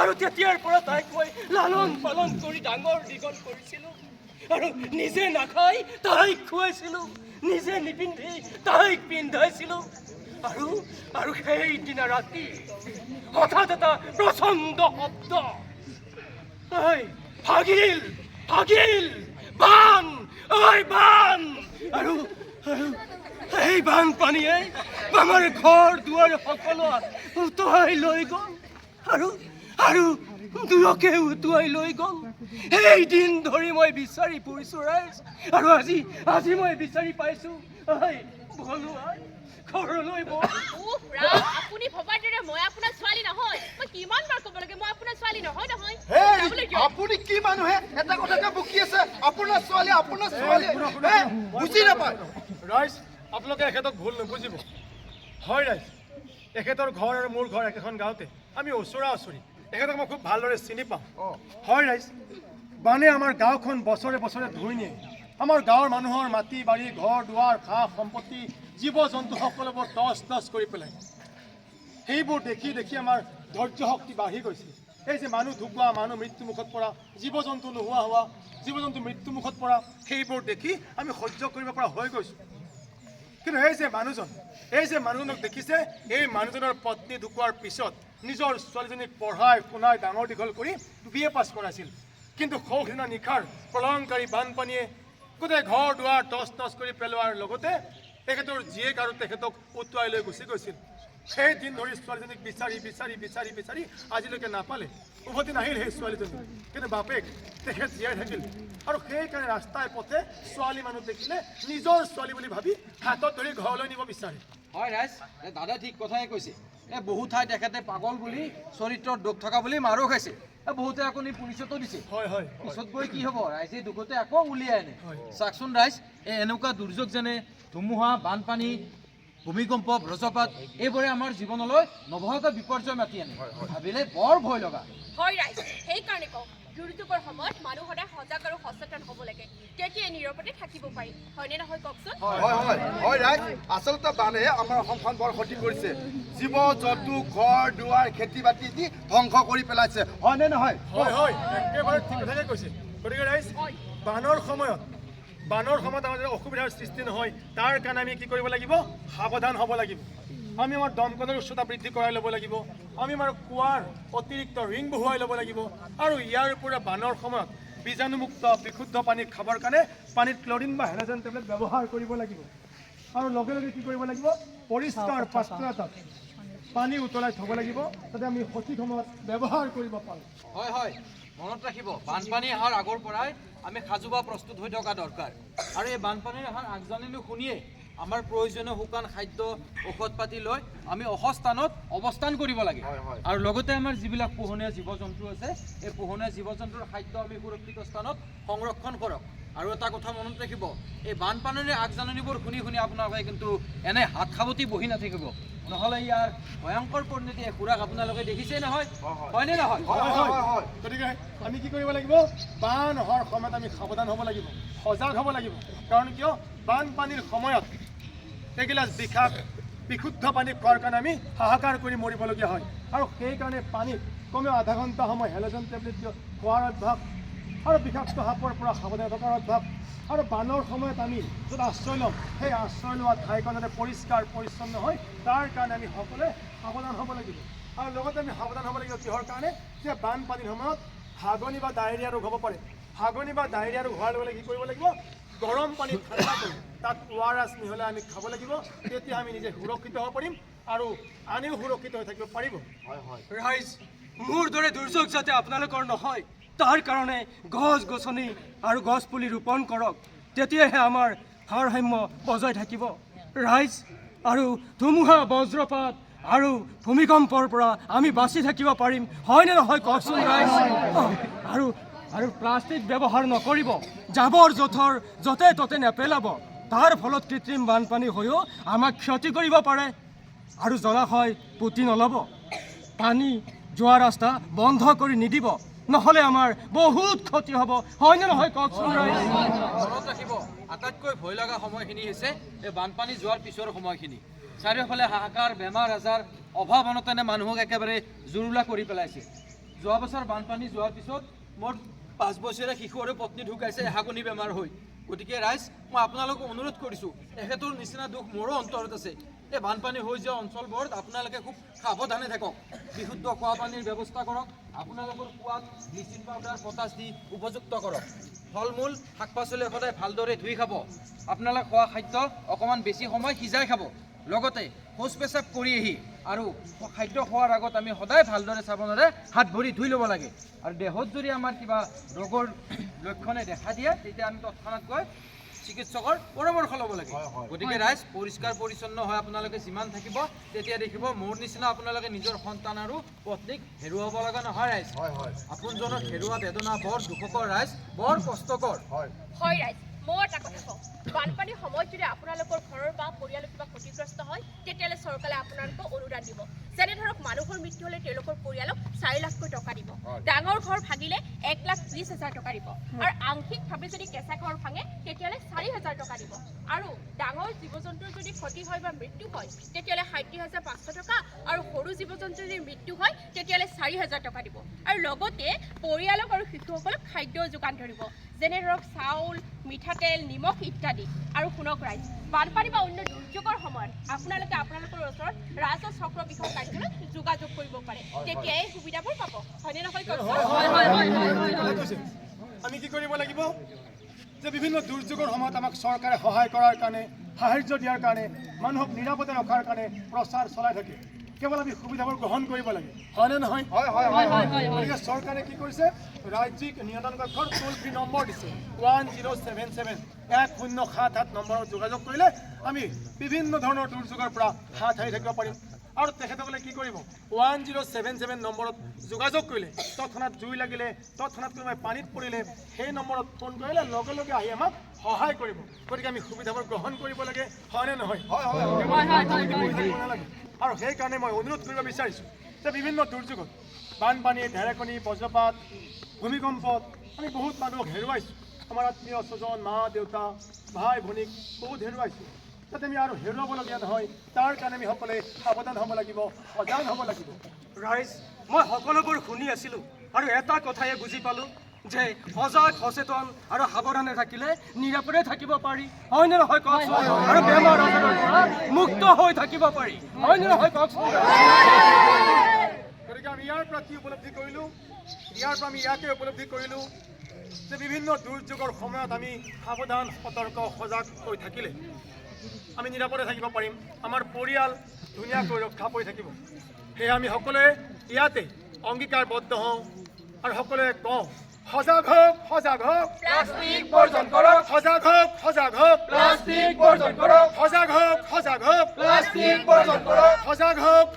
আৰু তেতিয়াৰ পৰা তাইক মই লালন পালন কৰি ডাঙৰ দীঘল কৰিছিলোঁ। আৰু নিজে নাখাই তাইক খুৱাইছিলোঁ। নিজে নিপিন্ধি তাইক পিন্ধাইছিলোঁ। আৰু আৰু সেইদিনা ৰাতি হঠাৎ এটা প্ৰচণ্ড শব্দ। ঐ ভাগিল ভাগিল, বান ঐ বান। আৰু এই বানপানীয়ে আমাৰ ঘৰ দুৱাৰ সকলো উটুৱাই লৈ গ'ল। আৰু আৰু দুয়কে উটুৱাই লৈ গ'ল। সেই দিন ধৰি মই বিচাৰি ফুৰিছোঁ ৰাইজ। আৰু আজি আজি মই বিচাৰি পাইছোঁ ঐ বলো আই ঘৰলৈ বল উফ, আপুনি ভবাৰ দৰে মই আপোনাৰ ছোৱালী নহয়। মই কিমান বাৰ ক'ব লাগে মই আপোনাৰ ছোৱালী নহয় নহয়। আপুনি কি মানুহে? এটা কথাকে বকি আছে আপোনাৰ ছোৱালী আপোনাৰ ছোৱালী। বুজি নাপায়। ৰাইজ আপোনালোকে এখেতক ভুল নুবুজিব। হয় ৰাইজ। এখেতৰ ঘৰ আৰু মোৰ ঘৰ একেখন গাঁৱতে। আমি ওচৰা ওচৰি এখেতক মই খুব ভালদৰে চিনি পাওঁ। হয় ৰাইজ। বানে আমাৰ গাঁওখন বছৰে বছৰে ধুই নিয়ে। আমাৰ গাঁৱৰ মানুহৰ মাটি বাৰী ঘৰ দুৱাৰ সা সম্পত্তি জীৱ জন্তু সকলোবোৰ টচ টচ কৰি পেলাই সেইবোৰ দেখি দেখি আমাৰ ধৈৰ্য শক্তি বাঢ়ি গৈছে। এই যে মানুহ ঢুকুৱা মানুহ মৃত্যুমুখত পৰা জীৱ জন্তু নোহোৱা হোৱা জীৱ জন্তু মৃত্যুমুখত পৰা সেইবোৰ দেখি আমি সহ্য কৰিব পৰা হৈ গৈছোঁ। কিন্তু এই যে মানুহজন এই যে মানুহজনক দেখিছে এই মানুহজনৰ পত্নী ঢুকোৱাৰ পিছত নিজৰ ছোৱালীজনীক পঢ়াই, শুনাই, ডাঙৰ দীঘল কৰি বি এ পাছ কিন্তু সৌসিনা নিশাৰ প্ৰলয়ংকাৰী বানপানীয়ে গোটেই ঘৰ, দুৱাৰ, টচ টচ কৰি পেলোৱাৰ লগতে তেখেতৰ জীয়েক আৰু তেখেতক উটুৱাই লৈ গুচি সেই দিন ধৰি ছোৱালীজনীক বিচাৰি বিচাৰি বিচাৰি বিচাৰি আজিলৈকে নাপালে। উভতি নাহিল সেই ছোৱালীজনী। কিন্তু বাপেক তেখেত জীয়াই থাকিল। আৰু সেইকাৰণে ৰাস্তাই পথে ছোৱালী মানুহ দেখিলে নিজৰ ছোৱালী বুলি ভাবি হাতত ধৰি ঘৰলৈ নিব বিচাৰে। হয়, ৰাইজ এই দাদাই ঠিক কথাই কৈছে। এই বহু ঠাই তেখেতে পাগল বুলি চৰিত্ৰত দুখ থকা বুলি মাৰো খাইছে। বহুতে আকৌ নি পুলিচতো দিছে। হয় হয়। পিছত গৈ কি হ'ব? ৰাইজে দুখতে আকৌ উলিয়াই আনে। চাওকচোন ৰাইজ এই এনেকুৱা দুৰ্যোগ যেনে ধুমুহা বানপানী ভূমিকম্প বজ্ৰপাত এইবোৰে আমাৰ জীৱনলৈ নৱহত বিপৰ্যয় মাতি আনে। ভাবিলে বৰ ভয় লগা। হয় ৰাইজ। সেইকাৰণে কওঁ দুৰ্যোগৰ সময়ত মানুহ সদায় সজাগ আৰু সচেতন হ'ব লাগে। তেতিয়া নিৰপতে থাকিব পাৰি? হয়নে নহয় কওকচোন? হয় হয় হয়। ৰাইট। আচলতে বানে আমাৰ অসমখন বৰ ক্ষতি কৰিছে। জীৱ জন্তু ঘৰ দুৱাৰ খেতি বাতি দি ধ্বংস কৰি পেলাইছে। হয়নে নহয়? হয় হয়। একেবাৰে ঠিক কথাকে কৈছে। গতিকে ৰাইজ হয়। বানৰ সময়ত বানৰ সময়ত আমাৰ অসুবিধাৰ সৃষ্টি নহয় তাৰ কাৰণে আমি কি কৰিব লাগিব? সাৱধান হ'ব লাগিব। আমি আমাৰ দমকলৰ উচ্চতা বৃদ্ধি কৰাই ল'ব লাগিব। আমি আমাৰ কুঁৱাৰ অতিৰিক্ত ৰিং বহুৱাই ল'ব লাগিব। আৰু ইয়াৰ উপৰি বানৰ সময়ত বীজাণুমুক্ত বিশুদ্ধ পানী খাবৰ কাৰণে পানীত ক্লৰিন বা হেলজেন টেবলেট ব্যৱহাৰ কৰিব লাগিব। আৰু লগে লগে কি কৰিব লাগিব? পৰিষ্কাৰ পাত্ৰ এটাত পানী উতলাই থ'ব লাগিব যাতে আমি সঠিক সময়ত ব্যৱহাৰ কৰিব পাৰোঁ। হয় হয়। মনত ৰাখিব বানপানী অহাৰ আগৰ পৰাই আমি সাজু বা প্ৰস্তুত হৈ থকা দৰকাৰ। আৰু এই বানপানীৰ অহাৰ আগজাননী শুনিয়ে আমাৰ প্ৰয়োজনীয় শুকান খাদ্য ঔষধ পাতি লৈ আমি অসস্থানত অৱস্থান কৰিব লাগে। আৰু লগতে আমাৰ যিবিলাক পোহনীয়া জীৱ জন্তু আছে এই পোহনীয়া জীৱ জন্তুৰ খাদ্য আমি সুৰক্ষিত স্থানত সংৰক্ষণ কৰক। আৰু এটা কথা মনত ৰাখিব এই বানপানীৰ আগজাননীবোৰ শুনি শুনি আপোনালোকে কিন্তু এনে হাত সাৱটি বহি নাথাকিব। নহ'লে ইয়াৰ ভয়ংকৰ পৰিণতি এই খুৰাক আপোনালোকে দেখিছেই নহয়। হয়নে নহয়? হয় হয় হয় গতিকে আমি কি কৰিব লাগিব? বান অহাৰ সময়ত আমি সাৱধান হ'ব লাগিব সজাগ হ'ব লাগিব। কাৰণ কিয়? বানপানীৰ সময়ত এগিলাচ বিষাক বিশুদ্ধ পানী খোৱাৰ কাৰণে আমি হাহাকাৰ কৰি মৰিবলগীয়া হয়। আৰু সেইকাৰণে পানীত কমেও আধা ঘণ্টা সময় হেলজেন টেবলেট খোৱাৰ অভ্যাস। আৰু বিষাক্ত সাপৰ পৰা সাৱধান থকাৰ অভ্যাস। আৰু বানৰ সময়ত আমি য'ত আশ্ৰয় ল'ম সেই আশ্ৰয় লোৱা ঠাইখন যাতে পৰিষ্কাৰ, পৰিচ্ছন্ন হয় তাৰ কাৰণে আমি সকলোৱে সাৱধান হ'ব লাগিব। আৰু লগতে আমি সাৱধান হ'ব লাগিব কিহৰ কাৰণে? যে বানপানীৰ সময়ত হাগনি বা ডায়েৰিয়া ৰোগ হ'ব পাৰে। হাগনি বা ডায়েৰিয়া ৰোগ হোৱাৰ লগে লগে কি কৰিব লাগিব? গৰম পানীত ঠাণ্ডা কৰি তাত আৰ মিহলাই আমি খাব লাগিব, তেতিয়া আমি নিজে সুৰক্ষিত হ'ব পাৰিম আৰু আনেও সুৰক্ষিত হৈ থাকিব পাৰিব। হয় হয়। ৰাইজ মোৰ দৰে দুৰ্যোগ যাতে আপোনালোকৰ নহয়, তাৰ কাৰণে গছ গছনি আৰু গছ পুলি ৰোপণ কৰক, তেতিয়াহে আমাৰ ভাৰসাম্য বজাই থাকিব। ৰাইজ আৰু ধুমুহা, বজ্ৰপাত আৰু ভূমিকম্পৰ পৰা আমি বাচি থাকিব পাৰিম, হয়নে নহয় কওকচোন ৰাইজ আৰু আৰু প্লাষ্টিক ব্যৱহাৰ নকৰিব জাবৰ জোঁথৰ য'তে ত'তে নেপেলাব। তাৰ ফলত কৃত্ৰিম বানপানী হৈও আমাক ক্ষতি কৰিব পাৰে। আৰু জলাশয় পুতি নল'ব। পানী যোৱা ৰাস্তা বন্ধ কৰি নিদিব। নহ'লে আমাৰ বহুত ক্ষতি হ'ব। হয়নে নহয় কওকচোন মনত ৰাখিব, আটাইতকৈ ভয় লগা সময়খিনি হৈছে এই বানপানী যোৱাৰ পিছৰ সময়খিনি। চাৰিওফালে হাহাকাৰ, বেমাৰ আজাৰ অভাৱ অনটনে মানুহক একেবাৰে জুৰুলা কৰি পেলাইছে। যোৱা বছৰ বানপানী যোৱাৰ পিছত মোৰ পাঁচ বছৰীয়া শিশু আৰু পত্নী ঢুকাইছে এহাকনি বেমাৰ হৈ। গতিকে ৰাইজ, মই আপোনালোকক অনুৰোধ কৰিছোঁ, এখেতৰ নিচিনা দুখ মোৰো অন্তৰত আছে। এই বানপানী হৈ যোৱা অঞ্চলবোৰত আপোনালোকে খুব সাৱধানে থাকক। বিশুদ্ধ খোৱা পানীৰ ব্যৱস্থা কৰক, আপোনালোকৰ খোৱাত ব্লিচিং পাউডাৰ পটাছ দি উপযুক্ত কৰক। ফল মূল শাক পাচলি সদায় ভালদৰে ধুই খাব। আপোনালোকে খোৱা খাদ্য অকণমান বেছি সময় সিজাই খাব। লগতে শৌচ পেচাব কৰি আহি আৰু খাদ্য খোৱাৰ আগত আমি সদায় ভালদৰে চাবোনেৰে হাত ভৰি ধুই ল'ব লাগে। আৰু দেহত যদি আমাৰ কিবা ৰোগৰ লক্ষণে দেখা দিয়ে তেতিয়া আমি তৎক্ষণাত গৈ চিকিৎসকৰ পৰামৰ্শ ল'ব লাগে। গতিকে ৰাইজ পৰিষ্কাৰ পৰিচ্ছন্ন হৈ আপোনালোকে যিমান থাকিব তেতিয়া দেখিব মোৰ নিচিনা আপোনালোকে নিজৰ সন্তান আৰু পত্নীক হেৰুৱাব লগা নহয় ৰাইজ। আপোনজনক হেৰুৱা বেদনা বৰ দুখকৰ ৰাইজ বৰ কষ্টকৰ। হয়। হয় ৰাইজ। মই এটা কথা কওঁ। বানপানীৰ সময়ত যদি আপোনালোকৰ ঘৰৰ বা পৰিয়ালৰ কিবা ক্ষতিগ্ৰস্ত হয় তেতিয়াহ'লে চৰকাৰে আপোনালোকক অনুদান দিব। যেনে ধৰক মানুহৰ মৃত্যু হ'লে তেওঁলোকৰ পৰিয়ালক চাৰি লাখকৈ টকা দিব। ডাঙৰ ঘৰ ভাঙিলে এক লাখ ত্ৰিছ হাজাৰ টকা দিব। আৰু আংশিকভাৱে যদি কেঁচা ঘৰ ভাঙে তেতিয়াহ'লে চাৰি হাজাৰ টকা দিব। আৰু ডাঙৰ জীৱ জন্তুৰ যদি ক্ষতি হয় বা মৃত্যু হয় তেতিয়াহ'লে ষাঠি হাজাৰ পাঁচশো টকা। আৰু সৰু জীৱ জন্তুৰ যদি মৃত্যু হয় তেতিয়াহ'লে চাৰি হাজাৰ টকা দিব। আৰু লগতে পৰিয়ালক আৰু শিশুসকলক খাদ্য যোগান ধৰিব। যেনে ধৰক চাউল মিঠাতেল নিমখ ইত্যাদি। আৰু শুনক ৰাইজ। বানপানী বা অন্য দুৰ্যোগৰ সময়ত আপোনালোকে আপোনালোকৰ ওচৰত ৰাজহ চক্ৰ বিষয় কাৰ্যালয়ত যোগাযোগ কৰিব পাৰে। তেতিয়া এই সুবিধাবোৰ পাব। হয়নে নহয়। আমি কি কৰিব লাগিব? যে বিভিন্ন দুৰ্যোগৰ সময়ত আমাক চৰকাৰে সহায় কৰাৰ কাৰণে সাহাৰ্য দিয়াৰ কাৰণে মানুহক নিৰাপদে ৰখাৰ কাৰণে প্ৰচাৰ চলাই থাকে। কেৱল আমি সুবিধাবোৰ গ্ৰহণ কৰিব লাগে। হয়নে নহয়? হয় হয় হয় চৰকাৰে কি কৰিছে? ৰাজ্যিক নিয়ন্ত্ৰণ কক্ষৰ টোল ফ্ৰী নম্বৰ দিছে। ওৱান জিৰ' ছেভেন ছেভেন এক শূন্য সাত সাত নম্বৰত যোগাযোগ কৰিলে আমি বিভিন্ন ধৰণৰ দুৰ্যোগৰ পৰা হাত সাৰি থাকিব পাৰিম। আৰু তেখেতসকলে কি কৰিব? ওৱান জিৰ' ছেভেন ছেভেন নম্বৰত যোগাযোগ কৰিলে। তৎক্ষণাত জুই লাগিলে তৎক্ষণাত কোনোবাই পানীত পৰিলে সেই নম্বৰত ফোন কৰিলে লগে লগে আহি আমাক সহায় কৰিব। গতিকে আমি সুবিধাবোৰ গ্ৰহণ কৰিব লাগে হয়নে নহয়? হয় হয় আৰু সেইকাৰণে মই অনুৰোধ কৰিব বিচাৰিছোঁ যে বিভিন্ন দুৰ্যোগত বানপানী ঢেৰেকনি বজ্ৰপাত ভূমিকম্পত আমি বহুত মানুহক হেৰুৱাইছোঁ। আমাৰ আত্মীয় স্বজন মা দেউতা ভাই ভনীক বহুত হেৰুৱাইছোঁ। যাতে আমি আৰু হেৰুৱাবলগীয়া নহয় তাৰ কাৰণে আমি সকলোৱে সাৱধান হ'ব লাগিব সজাগ হ'ব লাগিব। ৰাইজ মই সকলোবোৰ শুনি আছিলোঁ আৰু এটা কথাই বুজি পালোঁ যে সজাগ সচেতন আৰু সাৱধানে থাকিলে নিৰাপদে থাকিব পাৰি। হয়নে নহয় কওকচোন আৰু বেমাৰ আজাৰৰ পৰা মুক্ত হৈ থাকিব পাৰি। হয়নে নহয় কওকচোন ইয়াৰ পৰা কি উপলব্ধি কৰিলোঁ ইয়াৰ পৰা আমি ইয়াকে উপলব্ধি কৰিলোঁ যে বিভিন্ন দুৰ্যোগৰ সময়ত আমি সাৱধান সতৰ্ক সজাগ হৈ থাকিলে আমি নিৰাপদে থাকিব পাৰিম আমাৰ পৰিয়াল ধুনীয়াকৈ ৰক্ষা পৰি থাকিব। সেয়ে আমি সকলোৱে ইয়াতে অংগীকাৰবদ্ধ হওঁ আৰু সকলোৱে কওঁ সজাগ হওক সজাগ হওক। প্লাষ্টিক বৰ্জন কৰক। সজাগ হওক সজাগ হওক। প্লাষ্টিক বৰ্জন কৰক। সজাগ হওক সজাগ হওক। প্লাষ্টিক বৰ্জন কৰক। সজাগ হওক